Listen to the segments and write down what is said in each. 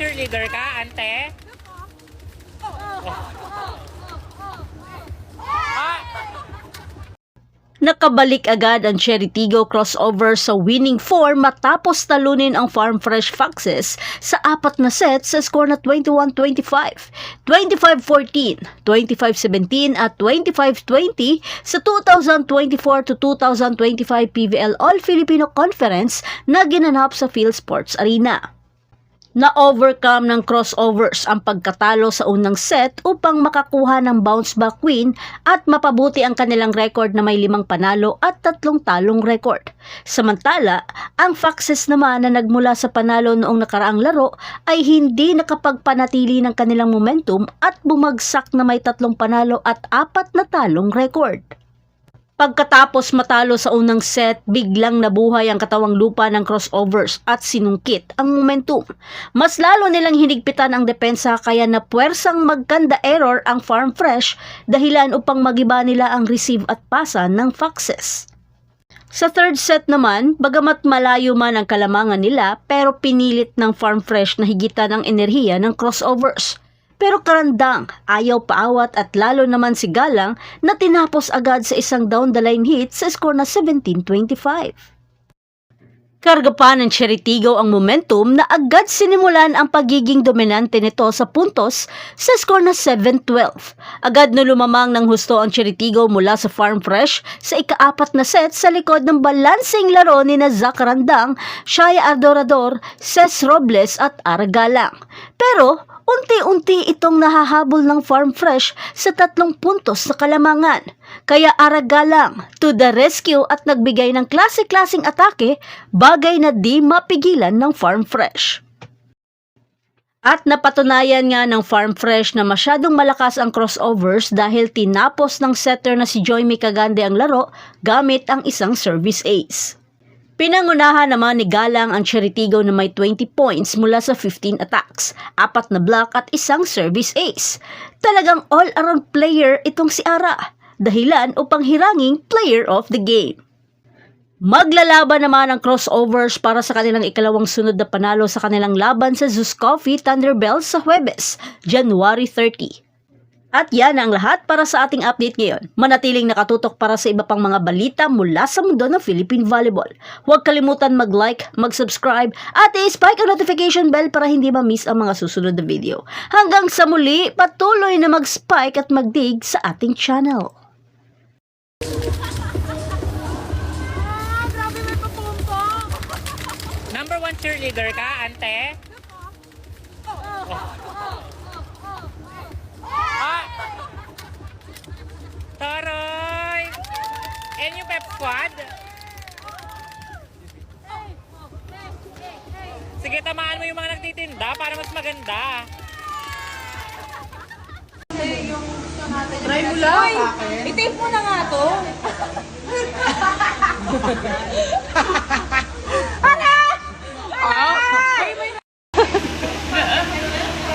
cheerleader ka, ante? Nakabalik agad ang Cheritigo crossover sa winning form matapos talunin ang Farm Fresh Foxes sa apat na set sa score na 21-25, 25-14, 25-17 at 25-20 sa 2024 to 2025 PVL All-Filipino Conference na ginanap sa Phil Sports Arena. Na-overcome ng crossovers ang pagkatalo sa unang set upang makakuha ng bounce back win at mapabuti ang kanilang record na may limang panalo at tatlong talong record. Samantala, ang Foxes naman na nagmula sa panalo noong nakaraang laro ay hindi nakapagpanatili ng kanilang momentum at bumagsak na may tatlong panalo at apat na talong record. Pagkatapos matalo sa unang set, biglang nabuhay ang katawang lupa ng crossovers at sinungkit ang momentum. Mas lalo nilang hinigpitan ang depensa kaya napuwersang magkanda error ang Farm Fresh dahilan upang magiba nila ang receive at pasa ng Foxes. Sa third set naman, bagamat malayo man ang kalamangan nila pero pinilit ng Farm Fresh na higitan ang enerhiya ng crossovers. Pero karandang, ayaw paawat at lalo naman si Galang na tinapos agad sa isang down the line hit sa score na 17-25. Karga pa ng Cheritigo ang momentum na agad sinimulan ang pagiging dominante nito sa puntos sa score na 7-12. Agad na lumamang ng husto ang Cheritigo mula sa Farm Fresh sa ikaapat na set sa likod ng balansing laro ni na Zach Randang, Shaya Adorador, Ces Robles at Aragalang. Pero unti-unti itong nahahabol ng Farm Fresh sa tatlong puntos sa kalamangan. Kaya Aragalang to the rescue at nagbigay ng klase-klasing atake, bagay na di mapigilan ng Farm Fresh. At napatunayan nga ng Farm Fresh na masyadong malakas ang crossovers dahil tinapos ng setter na si Joy Mikagande ang laro gamit ang isang service ace. Pinangunahan naman ni Galang ang Cheritigo na may 20 points mula sa 15 attacks, apat na block at isang service ace. Talagang all-around player itong si Ara, dahilan upang hiranging player of the game. Maglalaban naman ang crossovers para sa kanilang ikalawang sunod na panalo sa kanilang laban sa Zeus Coffee Thunderbells sa Huwebes, January 30. At yan ang lahat para sa ating update ngayon. Manatiling nakatutok para sa iba pang mga balita mula sa mundo ng Philippine Volleyball. Huwag kalimutan mag-like, mag-subscribe, at i-spike ang notification bell para hindi ma-miss ang mga susunod na video. Hanggang sa muli, patuloy na mag-spike at mag-dig sa ating channel. Number one cheerleader ka, ante? Ah! Toroy! And yung pep squad? Sige, tamaan mo yung mga nagtitinda para mas maganda. Try mo lang. I-tape mo na nga to.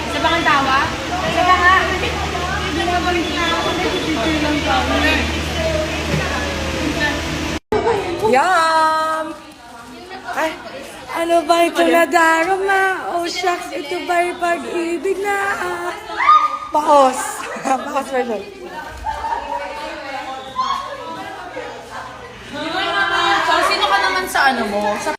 Isa ba kang tawa? Isa ba nga? Yum! Ay, ano ba ito na darama? Oh shucks, ito ba'y pag-ibig na? Pakos. Pakos version. Sino ka naman sa ano mo? Sa